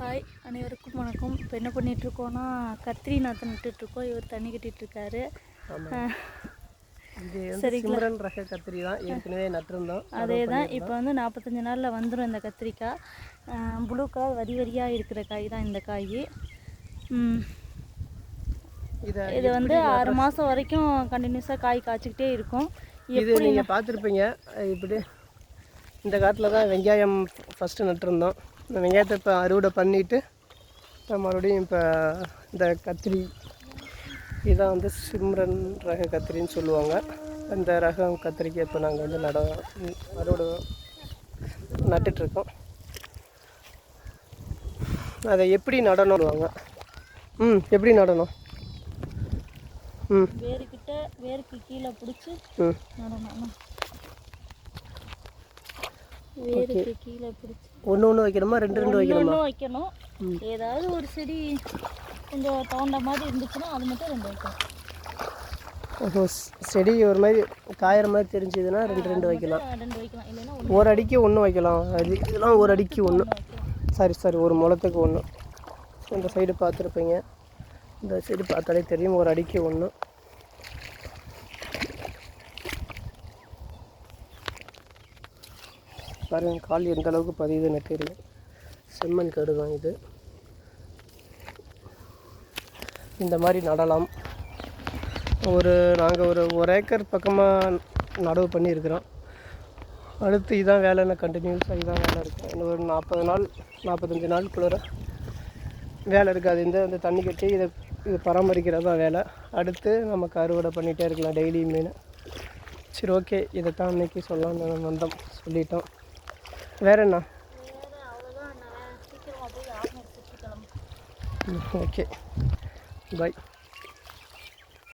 Hi அனைவருக்கும் வணக்கம். இப்போ என்ன பண்ணிகிட்ருக்கோன்னா கத்திரி நாற்று நட்டுட்ருக்கோம் இவர் தண்ணி கட்டிகிட்ருக்காரு இது சரிங்களா. சிம்ரன் ரக கத்திரி தான். ஏற்கனவே நட்டிருந்தோம். அதே தான். இப்போ வந்து நாற்பத்தஞ்சு நாளில் வந்துடும் இந்த கத்திரிக்காய். ப்ளூ கலர் வரி வரியாக இருக்கிற காய் தான் இந்த காய். இதை இது வந்து ஆறு மாதம் வரைக்கும் கண்டினியூஸாக காய் காய்ச்சிக்கிட்டே இருக்கும். இது நீங்கள் பார்த்துருப்பீங்க. இப்படி இந்த காட்டில் தான் வெங்காயம் ஃபஸ்ட்டு நட்டிருந்தோம். இந்த வெங்காயத்தை இப்போ அறுவடை பண்ணிவிட்டு இப்போ மறுபடியும் இப்போ இந்த கத்திரி இதான் வந்து சிம்ரன் ரக கத்திரின்னு சொல்லுவாங்க. அந்த ரகம் கத்திரிக்கு இப்போ நாங்கள் வந்து நட அறுவடை நட்டுட்ருக்கோம். அதை எப்படி நடணும்வாங்க ம் எப்படி நடணும்? ம். வேருக்கிட்ட வேருக்கு கீழே பிடிச்சி ம். நடணும். ஒன்று ஒன்று வைக்கணுமா? ரெண்டு ரெண்டு வைக்கணுமா? வைக்கணும். ஏதாவது ஒரு செடி கொஞ்சம் தோண்ட மாதிரி இருந்துச்சுன்னா அது மட்டும் ரெண்டு வைக்கணும். ஓஹோ செடி ஒரு மாதிரி காயிற மாதிரி தெரிஞ்சதுன்னா ரெண்டு ரெண்டு வைக்கலாம். ஒரு அடிக்கு ஒன்று வைக்கலாம். அது இதெல்லாம் ஒரு அடிக்கு ஒன்று சாரி சாரி ஒரு முளத்துக்கு ஒன்று இந்த சைடு பார்த்துருப்பீங்க. இந்த சைடு பார்த்தாலே தெரியும். ஒரு அடிக்கு ஒன்று பாருங்கள் கால் எந்த அளவுக்கு பதியுதுன்னு தெரியும் செம்மண் கரு தான் இது. இந்த மாதிரி நடலாம். ஒரு நாங்கள் ஒரு ஒரு ஏக்கர் பக்கமாக நடவு பண்ணியிருக்கிறோம். அடுத்து இதான் வேலை கண்டினியூஸாக இதான் வேலை இருக்கும். இன்னும் ஒரு நாற்பது நாள் நாற்பத்தஞ்சு நாளுக்குள்ள வேலை இருக்காது. இந்த இந்த தண்ணி கட்டி இதை இது பராமரிக்கிறது தான் வேலை. அடுத்து நமக்கு அறுவடை பண்ணிகிட்டே இருக்கலாம் டெய்லியுமே. மீன் சரி ஓகே. இதை தான் இன்னைக்கு சொல்லலாம்னு வந்தோம் சொல்லிட்டோம். வேற என்ன? Okay bye